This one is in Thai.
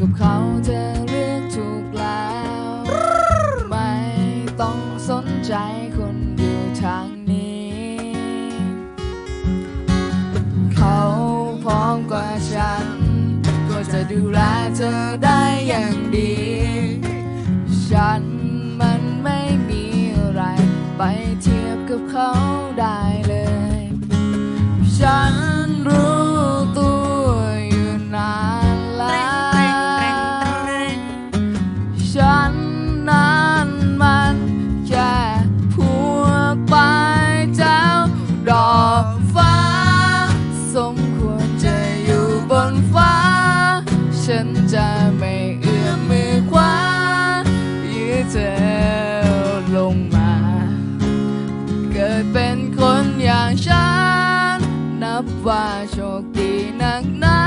กับเขาเธอเลือกถูกแล้ว ไม่ต้องสนใจคนอยู่ทางนี้ เขาพร้อมกว่าฉัน ก็จะดูแลเธอได้อย่างดี ฉันมันไม่มีอะไร ไปเทียบกับเขาได้ ฟ้า สมควรจะอยู่บนฟ้า ฉันจะไม่เอื้อมมือคว้ายื้อเธอลงมา เกิดเป็นคนอย่างฉัน นับว่าโชคดีนักหนา